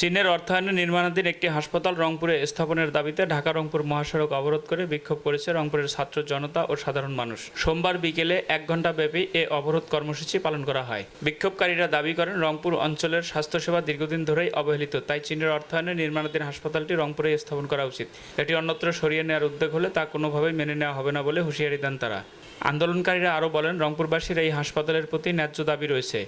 চীনের অর্থায়নে নির্মাণাধীন একটি হাসপাতাল রংপুরে স্থাপনের দাবিতে ঢাকা রংপুর মহাসড়ক অবরোধ করে বিক্ষোভ করেছে রংপুরের ছাত্র জনতা ও সাধারণ মানুষ। সোমবার বিকেলে এক ঘণ্টা ব্যাপী এ অবরোধ কর্মসূচি পালন করা হয়। বিক্ষোভকারীরা দাবি করেন, রংপুর অঞ্চলের স্বাস্থ্যসেবা দীর্ঘদিন ধরেই অবহেলিত, তাই চীনের অর্থায়নে নির্মাণাধীন হাসপাতালটি রংপুরে স্থাপন করা উচিত। এটি অন্যত্র সরিয়ে নেওয়ার উদ্যোগ হলে তা কোনোভাবেই মেনে নেওয়া হবে না বলে হুঁশিয়ারি দেন তারা। আন্দোলনকারীরা আরও বলেন, রংপুরবাসীর এই হাসপাতালের প্রতি ন্যায্য দাবি রয়েছে।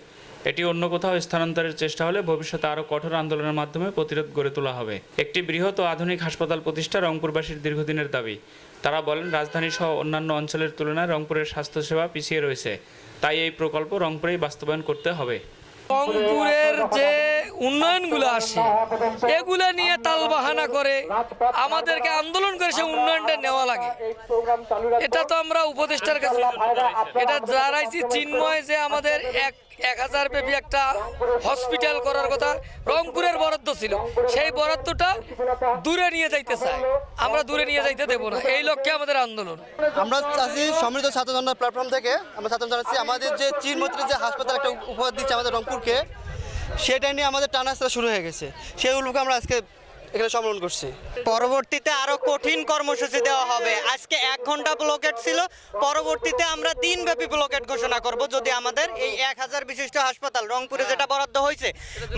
এটি অন্য কোথাও স্থানান্তরের চেষ্টা হলে ভবিষ্যতে আরও কঠোর আন্দোলনের মাধ্যমে প্রতিরোধ গড়ে তোলা হবে। একটি বৃহৎ ও আধুনিক হাসপাতাল প্রতিষ্ঠা রংপুরবাসীর দীর্ঘদিনের দাবি। তারা বলেন রাজধানী সহ অন্যান্য অঞ্চলের তুলনায় রংপুরের স্বাস্থ্যসেবা পিছিয়ে রয়েছে। তাই এই প্রকল্প রংপুরেই বাস্তবায়ন করতে হবে। রংপুরের যে উন্নয়নগুলো আসে এগুলো নিয়ে তালবাহানা করে আমাদেরকে আন্দোলন করে সে উন্নয়নটা নেওয়া লাগে। এটা তো আমরা উপদেষ্টার কাছে এটা দাঁড়াইছি চিন্ময় যে আমাদের এক এক হাজার ব্যাপী একটা হসপিটাল করার কথা রংপুরের বরাদ্দ ছিল। সেই বরাদ্দটা দূরে নিয়ে যাইতে চায়। আমরা দূরে নিয়ে যাইতে দেবো না। এই লক্ষ্যে আমাদের আন্দোলন। আমরা চাচ্ছি সমৃদ্ধ ছাত্র জনতা প্ল্যাটফর্ম থেকে আমরা ছাত্র জানাচ্ছি আমাদের যে চীন মৈত্রী যে হাসপাতাল একটা উপহার দিচ্ছে আমাদের রংপুরকে, সেটা নিয়ে আমাদের টানাস্তা শুরু হয়ে গেছে। সেই উল্লেখে আমরা আজকে এখানে সম্মেলন করছি। পরবর্তীতে আরও কঠিন কর্মসূচি দেওয়া হবে। আজকে এক ঘণ্টা ব্লকেট ছিল। পরবর্তীতে আমরা দিনব্যাপী ব্লকেট ঘোষণা করব। যদি আমাদের এই এক হাজার বিশিষ্ট হাসপাতাল রংপুরে যেটা বরাদ্দ হয়েছে,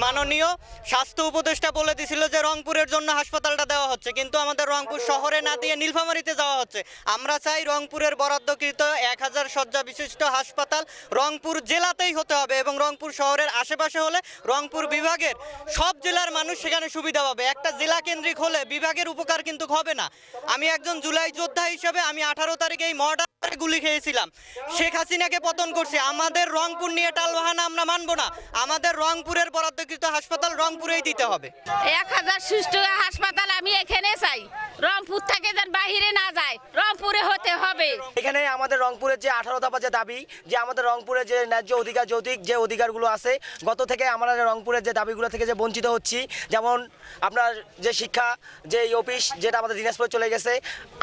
মাননীয় স্বাস্থ্য উপদেষ্টা বলে দিছিল যে রংপুরের জন্য হাসপাতালটা দেওয়া হচ্ছে। কিন্তু আমাদের রংপুর শহরে না দিয়ে নীলফামারীতে যাওয়া হচ্ছে। আমরা চাই রংপুরের বরাদ্দকৃত এক হাজার শয্যা বিশিষ্ট হাসপাতাল রংপুর জেলাতেই হতে হবে এবং রংপুর শহরের আশেপাশে হলে রংপুর বিভাগের সব জেলার মানুষ সেখানে সুবিধা পাবে। একটা জেলা কেন্দ্রিক হলে বিভাগের উপকার কিন্তু হবে না। আমি একজন জুলাই যোদ্ধা হিসেবে আমি আঠারো তারিখে এই মর্ডারে গুলি খেয়েছিলাম। শেখ হাসিনাকে পতন করছি। আমাদের রংপুর নিয়ে টালবাহানা আমরা মানবো না। আমাদের রংপুরের বরাদ্দকৃত হাসপাতাল রংপুরেই দিতে হবে। এক হাজার সুষ্ঠু হাসপাতাল আমি এখানে চাই। রংপুর থেকে যেন বাহিরে না যায় রংপুরে হতে হবে। এখানে আমাদের রংপুরের যে আঠারো দফা যে দাবি যে আমাদের রংপুরের যে ন্যায্য অধিকার যৌতিক যে অধিকারগুলো আছে গত থেকে আমরা রংপুরের যে দাবিগুলো থেকে যে বঞ্চিত হচ্ছি যেমন আপনার যে শিক্ষা যে এই অফিস যেটা আমাদের দিনাজপুরে চলে গেছে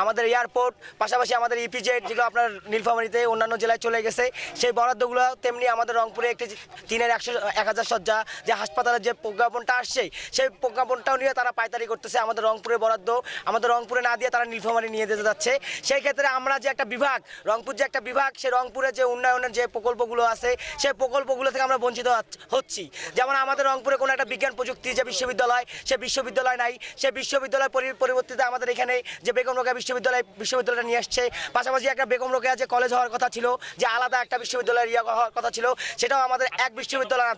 আমাদের এয়ারপোর্ট পাশাপাশি আমাদের ইপিজেড যেগুলো আপনার নীলফামারীতে অন্যান্য জেলায় চলে গেছে। সেই বরাদ্দগুলো তেমনি আমাদের রংপুরে একটি তিনের একশো, এক হাজার সজ্জা যে হাসপাতালের যে প্রজ্ঞাপনটা আসছে, সেই প্রজ্ঞাপনটাও নিয়ে তারা পায়তারি করতেছে। আমাদের রংপুরের বরাদ্দ, আমাদের রংপুরে না দিয়ে তারা নীলফামারি নিয়ে যেতে যাচ্ছে। সেই ক্ষেত্রে আমরা যে একটা বিভাগ, রংপুর যে একটা বিভাগ সেই রংপুরে যে উন্নয়নের যে প্রকল্পগুলো আছে, সেই প্রকল্পগুলো থেকে আমরা বঞ্চিত হচ্ছ- যেমন আমাদের রংপুরে কোনো একটা বিজ্ঞান প্রযুক্তি যে বিশ্ববিদ্যালয়, সে বিশ্ববিদ্যালয় নাই। সে বিশ্ববিদ্যালয় পরি- পরিবর্তিতে আমাদের এখানে যে বেগম রোকেয়া বিশ্ববিদ্যালয়, বিশ্ববিদ্যালয়টা নিয়ে আসছে। পাশাপাশি একটা বেগম রোকেয়া যে কলেজ হওয়ার কথা ছিল, যে আলাদা একটা বিশ্ববিদ্যালয়ের ইয়ে হওয়ার কথা ছিল, সেটাও আমাদের এক বিশ্ববিদ্যালয়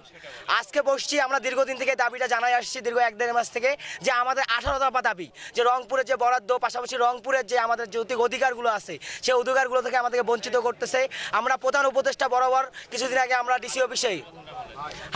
আজকে বসছি, আমরা দীর্ঘদিন থেকে দাবিটা জানাই আসছি, দীর্ঘ এক দেড় মাস থেকে, যে আমাদের আঠারো দফা দাবি, যে রংপুরের যে বরাদ্দ, পাশাপাশি রংপুরের যে আমাদের যৌতিক অধিকারগুলো আছে, সেই অধিকারগুলো থেকে আমাদেরকে বঞ্চিত করতেছে। আমরা প্রধান উপদেষ্টা বরাবর কিছুদিন আগে আমরা ডিসি অফিসে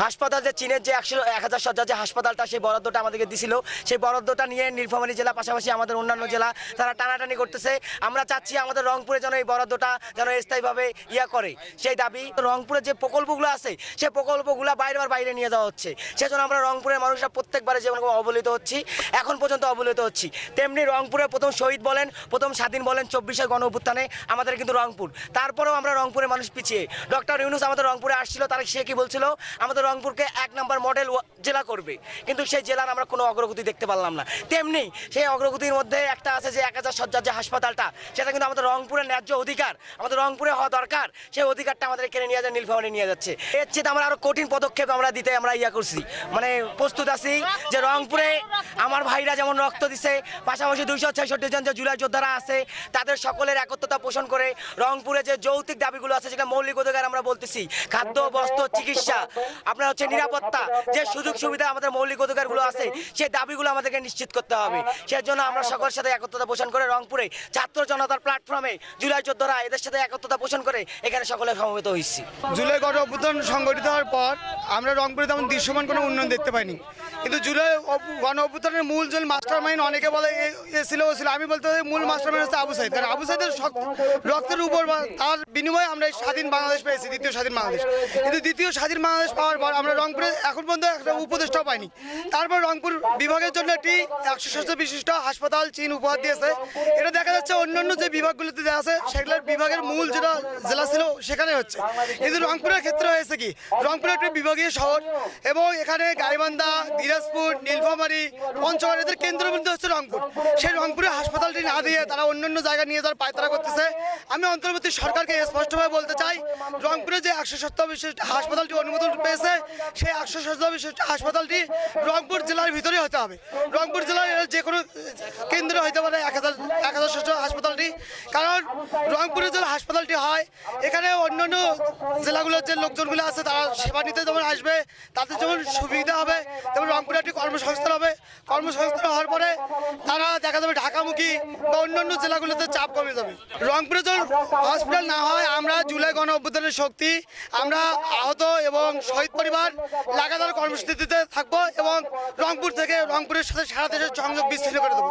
হাসপাতাল যে চীনের যে একশো, এক হাজার সজ্জা যে হাসপাতালটা, সেই বরাদ্দটা আমাদেরকে দিছিল। সেই বরাদ্দটা নিয়ে নীলফামারী জেলা, পাশাপাশি আমাদের অন্যান্য জেলা, তারা টানাটানি করতেছে। আমরা চাচ্ছি আমাদের রংপুরে যেন এই বরাদ্দটা যেন স্থায়ীভাবে ইয়া করে। সেই দাবি রংপুরের যে প্রকল্পগুলো আছে সেই প্রকল্পগুলো বাইরে বার বাইরে নিয়ে যাওয়া হচ্ছে। সেজন্য আমরা রংপুরের মানুষরা প্রত্যেকবারে যেমন অবহেলিত হচ্ছি, এখন পর্যন্ত অবহেলিত হচ্ছি। তেমনি রংপুরে প্রথম শহীদ বলেন, প্রথম স্বাধীন বলেন চব্বিশে গণ অভ্যুত্থানে আমাদের কিন্তু রংপুর। তারপরেও আমরা রংপুরের মানুষ পিছিয়ে। ডক্টর ইউনুস আমাদের রংপুরে আসছিল, তারা সে কি বলছিল? আমাদের রংপুরকে এক নম্বর মডেল জেলা করবে। কিন্তু সেই জেলার আমরা কোনো অগ্রগতি দেখতে পারলাম না। তেমনি সেই অগ্রগতির মধ্যে একটা আছে যে এক হাজার সজ্জার যে হাসপাতালটা, সেটা কিন্তু আমাদের রংপুরের ন্যায্য অধিকার আমাদের রংপুরে হওয়া দরকার, সেই অধিকারটা আমাদের কেড়ে নিয়ে যায় নীলফামারি নিয়ে যাচ্ছে। এর চেয়ে আমরা আরও কঠিন পদক্ষেপ আমরা দিতে আমরা ইয়া করছি। মানে প্রস্তুত আছি যে রংপুরে আমার ভাইরা যেমন রক্ত দিছে, পাশাপাশি দুইশো ছেষট্টি জন যে জুলাই যোদ্ধারা আছে, তাদের সকলের একত্রতা পোষণ করে রংপুরে যে যৌতিক দাবিগুলো আছে সেটা মৌলিক অধিকার আমরা বলতেছি, খাদ্য, বস্ত্র, চিকিৎসা, আপনার হচ্ছে নিরাপত্তা, যে সুযোগ সুবিধা আমাদের মৌলিক অধিকারগুলো আছে সেই দাবিগুলো আমাদেরকে নিশ্চিত করতে হবে। সেজন্য আমরা সকলের সাথে একত্রতা পোষণ করে রংপুরে ছাত্র জনতার প্ল্যাটফর্মে জুলাই যোদ্ধারা এদের সাথে একত্রতা পোষণ করে এখানে সকলে সমবেত হয়েছি। জুলাই গণ সংগঠিত হওয়ার পর আমরা রংপুরে তেমন দৃশ্যমান কোনো উন্নয়ন দেখতে পাইনি। কিন্তু জুলাই গণ অভ্যুত্থানের মূল যে মাস্টার মাইন্ড অনেকে বলে এ- এ ছিল, ও ছিল। আমি বলতে মূল মাস্টার মাইন্ড হচ্ছে আবু সাইদ। কারণ আবু সাইদের রক্তের উপর তার বিনিময়ে আমরা এই স্বাধীন বাংলাদেশ পেয়েছি, দ্বিতীয় স্বাধীন বাংলাদেশ। কিন্তু দ্বিতীয় স্বাধীন বাংলাদেশ পাওয়ার পর আমরা রংপুরে এখন পর্যন্ত একটা উপদেষ্টাও পাইনি। তারপর রংপুর বিভাগের জন্য একটি একশো শয্যা বিশিষ্ট হাসপাতাল চীন উপহার দিয়েছে। এটা দেখা যাচ্ছে অন্যান্য যে বিভাগগুলোতে দেওয়া আছে, সেগুলোর বিভাগের মূল যেটা জেলা ছিল, সেখানে হচ্ছে। কিন্তু রংপুরের ক্ষেত্রে হয়েছে কি? রংপুর একটি বিভাগীয় শহর এবং এখানে গাইবান্ধা দিনা দিনাজপুর নীলফামারী পঞ্চগড় এদের কেন্দ্রবিন্দু হচ্ছে রংপুর। সেই রংপুরে হাসপাতালটি না দিয়ে তারা অন্যান্য জায়গায় নিয়ে যাওয়ার পায়তারা করতেছে। আমি অন্তর্বর্তী সরকারকে স্পষ্টভাবে বলতে চাই, রংপুরে যে একশো সত্তর বিশিষ্ট হাসপাতালটি অনুমোদন পেয়েছে, সেই একশো সত্তর বিশিষ্ট হাসপাতালটি রংপুর জেলার ভিতরে হতে হবে। রংপুর জেলার যে কোনো কেন্দ্রে হতে পারে এক হাজার এক হাজার ষষ্ঠ হাসপাতালটি। কারণ রংপুরে যে হাসপাতালটি হয়, এখানে অন্যান্য জেলাগুলোর যে লোকজনগুলো আছে, তারা সেবা নিতে যেমন আসবে, তাদের যেমন সুবিধা হবে, তেমন রংপুরে একটি কর্মসংস্থান হবে, কর্মসংস্থান হওয়ার পরে তারা দেখা যাবে ঢাকামুখী বা অন্যান্য জেলাগুলোতে চাপ কমে যাবে। রংপুরে যখন হসপিটাল না হয়, আমরা জুলাই গণ অভ্যুত্থানের শক্তি, আমরা আহত এবং শহীদ পরিবার লাগাতার কর্মসূচিতে থাকব এবং রংপুর থেকে রংপুরের সাথে সারা দেশের সংযোগ বিচ্ছিন্ন করে দেবো।